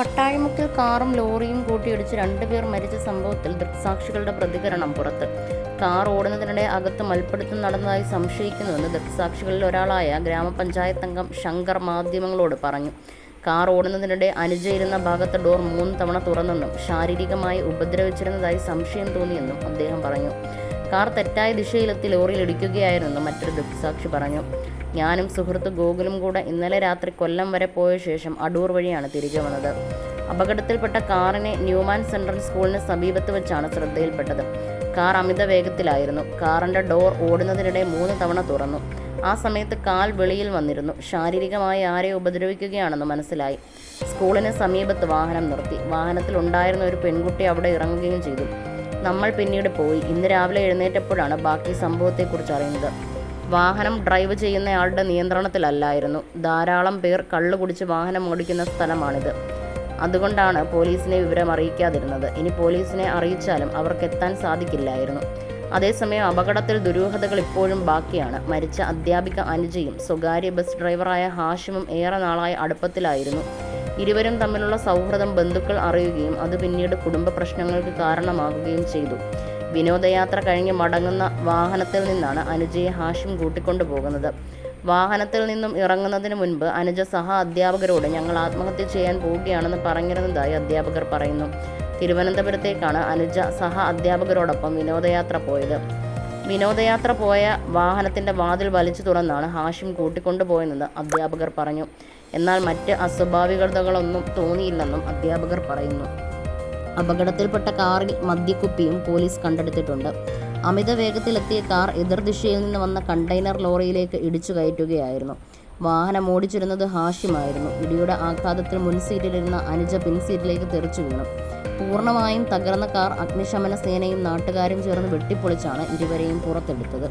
പട്ടാഴിമുക്കിൽ കാറും ലോറിയും കൂട്ടിയിടിച്ച് രണ്ടുപേർ മരിച്ച സംഭവത്തിൽ ദൃക്സാക്ഷികളുടെ പ്രതികരണം പുറത്ത്. കാർ ഓടുന്നതിനിടെ അകത്ത് മൽപ്പിടുത്തം നടന്നതായി സംശയിക്കുന്നുവെന്ന് ദൃക്സാക്ഷികളിൽ ഒരാളായ ഗ്രാമപഞ്ചായത്ത് അംഗം ശങ്കർ മാധ്യമങ്ങളോട് പറഞ്ഞു. കാർ ഓടുന്നതിനിടെ അനുജ ഇരുന്ന ഭാഗത്തെ ഡോർ മൂന്ന് തവണ തുറന്നെന്നും ശാരീരികമായി ഉപദ്രവിച്ചിരുന്നതായി സംശയം തോന്നിയെന്നും അദ്ദേഹം പറഞ്ഞു. കാർ തെറ്റായ ദിശയിലെത്തി ലോറിയിൽ ഇടിക്കുകയായിരുന്നെന്നും മറ്റൊരു ദൃക്സാക്ഷി പറഞ്ഞു. ഞാനും സുഹൃത്ത് ഗോകുലും കൂടെ ഇന്നലെ രാത്രി കൊല്ലം വരെ പോയ ശേഷം അടൂർ വഴിയാണ് തിരികെ വന്നത്. അപകടത്തിൽപ്പെട്ട കാറിനെ ന്യൂമാൻ സെൻട്രൽ സ്കൂളിന് സമീപത്ത് വെച്ചാണ് ശ്രദ്ധയിൽപ്പെട്ടത്. കാർ അമിത വേഗത്തിലായിരുന്നു. കാറിന്റെ ഡോർ ഓടുന്നതിനിടെ മൂന്ന് തവണ തുറന്നു. ആ സമയത്ത് കാൽ വെളിയിൽ വന്നിരുന്നു. ശാരീരികമായി ആരെ ഉപദ്രവിക്കുകയാണെന്ന് മനസ്സിലായി. സ്കൂളിന് സമീപത്ത് വാഹനം നിർത്തി. വാഹനത്തിൽ ഉണ്ടായിരുന്ന ഒരു പെൺകുട്ടി അവിടെ ഇറങ്ങുകയും ചെയ്തു. നമ്മൾ പിന്നീട് പോയി. ഇന്ന് രാവിലെ എഴുന്നേറ്റപ്പോഴാണ് ബാക്കി സംഭവത്തെക്കുറിച്ച് അറിയുന്നത്. വാഹനം ഡ്രൈവ് ചെയ്യുന്നയാളുടെ നിയന്ത്രണത്തിലല്ലായിരുന്നു. ധാരാളം പേർ കള്ളു കുടിച്ച് വാഹനം ഓടിക്കുന്ന സ്ഥലമാണിത്. അതുകൊണ്ടാണ് പോലീസിനെ വിവരം അറിയിക്കാതിരുന്നത്. ഇനി പോലീസിനെ അറിയിച്ചാലും അവർക്ക് എത്താൻ സാധിക്കില്ലായിരുന്നു. അതേസമയം അപകടത്തിൽ ദുരൂഹതകൾ ഇപ്പോഴും ബാക്കിയാണ്. മരിച്ച അധ്യാപിക അനുജയും സ്വകാര്യ ബസ് ഡ്രൈവറായ ഹാഷിമും ഏറെ നാളായി അടുപ്പത്തിലായിരുന്നു. ഇരുവരും തമ്മിലുള്ള സൗഹൃദം ബന്ധുക്കൾ അറിയുകയും അത് പിന്നീട് കുടുംബ പ്രശ്നങ്ങൾക്ക് കാരണമാകുകയും ചെയ്തു. വിനോദയാത്ര കഴിഞ്ഞ് മടങ്ങുന്ന വാഹനത്തിൽ നിന്നാണ് അനുജയെ ഹാഷിം കൂട്ടിക്കൊണ്ടു പോകുന്നത് വാഹനത്തിൽ നിന്നും ഇറങ്ങുന്നതിന് മുൻപ് അനുജ സഹ അധ്യാപകരോട് ഞങ്ങൾ ആത്മഹത്യ ചെയ്യാൻ പോവുകയാണെന്ന് പറഞ്ഞിരുന്നതായി അധ്യാപകർ പറയുന്നു. തിരുവനന്തപുരത്തേക്കാണ് അനുജ സഹ അധ്യാപകരോടൊപ്പം വിനോദയാത്ര പോയത്. വിനോദയാത്ര പോയ വാഹനത്തിന്റെ വാതിൽ വലിച്ചു തുറന്നാണ് ഹാഷിം കൂട്ടിക്കൊണ്ടുപോയെന്ന് അധ്യാപകർ പറഞ്ഞു. എന്നാൽ മറ്റ് അസ്വാഭാവികതകളൊന്നും തോന്നിയില്ലെന്നും അധ്യാപകർ പറയുന്നു. അപകടത്തിൽപ്പെട്ട കാറിൽ മദ്യക്കുപ്പിയും പോലീസ് കണ്ടെടുത്തിട്ടുണ്ട്. അമിത വേഗത്തിലെത്തിയ കാർ എതിർദിശയിൽ നിന്ന് വന്ന കണ്ടെയ്നർ ലോറിയിലേക്ക് ഇടിച്ചു കയറ്റുകയായിരുന്നു. വാഹനം ഓടിച്ചിരുന്നത് ഹാഷിമായിരുന്നു ഇടിയുടെ ആഘാതത്തിൽ മുൻസീറ്റിലിരുന്ന അനുജ പിൻസീറ്റിലേക്ക് തെറിച്ചു വീണു. പൂർണമായും തകർന്ന കാർ അഗ്നിശമന സേനയും നാട്ടുകാരും ചേർന്ന് വെട്ടിപ്പൊളിച്ചാണ് ഇരുവരെയും പുറത്തെടുത്തത്.